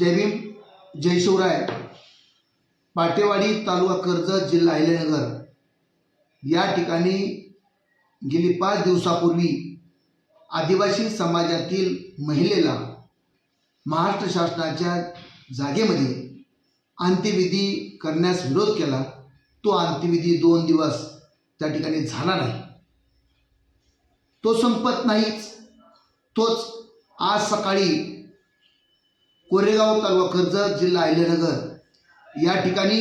जय भीम जय शिवराय पाटेवाडी तालुका कर्जत जिल्हा अहिल्यानगर. या ठिकाणी गेली पाच दिवसापूर्वी आदिवासी समाजातील महिलेला महाराष्ट्र शासनाच्या जागेमध्ये अंत्यविधी करण्यास विरोध केला. तो अंत्यविधी दोन दिवस त्या ठिकाणी झाला नाही. तो संपत नाहीच. तोच आज सकाळी कोरेगाव तालुका कर्जत जिल्हा अहिल्यानगर. या ठिकाणी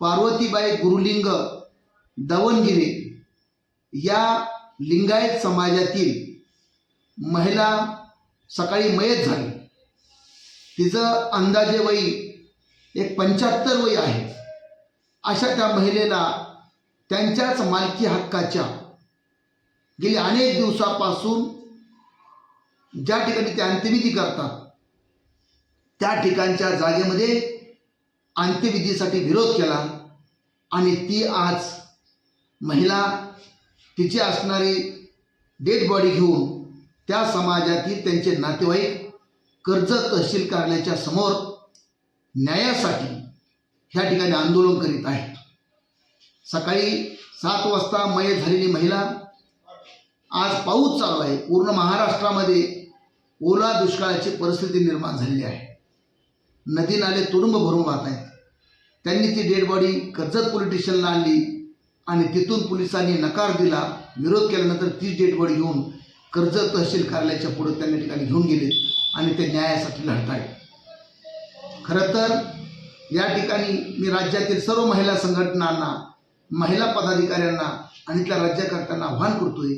पार्वतीबाई गुरुलिंग दवणगिरे या लिंगायत समाजातील महिला सकाळी मयत झाली. तिचं अंदाजे वयी एक पंच्याहत्तर वय आहे. अशा त्या महिलेला त्यांच्याच मालकी हक्काच्या गेली अनेक दिवसापासून ज्या ठिकाणी ते अंत्यविधी करतात त्या ठिकाणच्या जागेमध्ये अंत्यविधीसाठी विरोध केला. आणि ती आज महिला तिची असणारी डेड बॉडी घेऊन त्या समाजातील त्यांचे नातेवाईक कर्जत तहसील कार्यालयाच्या समोर न्यायासाठी ह्या ठिकाणी आंदोलन करीत आहे सकाळी सात वाजता मय झालेली महिला आज पाऊस चालू आहे. पूर्ण महाराष्ट्रामध्ये ओला दुष्काळाची परिस्थिती निर्माण झालेली आहे. नदी नाले तुडुंब भरून वाहत आहेत त्यांनी ती डेड बॉडी कर्जत पोलीस स्टेशनला आणली आणि तिथून पोलिसांनी नकार दिला. विरोध केल्यानंतर तीच डेड बॉडी घेऊन कर्जत तहसील कार्यालयाच्या पुढे त्यांनी ठिकाणी घेऊन गेले आणि ते न्यायासाठी लढत आहेत खरं तर या ठिकाणी मी राज्यातील सर्व महिला संघटनांना महिला पदाधिकाऱ्यांना आणि त्या राज्यकर्त्यांना आव्हान करतोय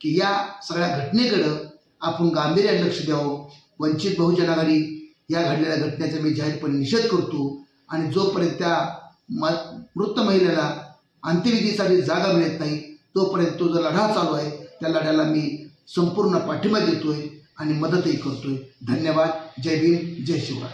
की या सगळ्या घटनेकडं आपण गांभीर्याने लक्ष द्यावं. वंचित बहुजन आघाडी या घडलेल्या घटनेचा मी जाहीरपणे निषेध करतो आणि जोपर्यंत त्या म मृत महिलेला अंत्यविधीसाठी जागा मिळत नाही तोपर्यंत तो जो लढा चालू आहे त्या लढ्याला मी संपूर्ण पाठिंबा देतोय आणि मदतही करतोय. धन्यवाद. जय भीम. जय शिवराय.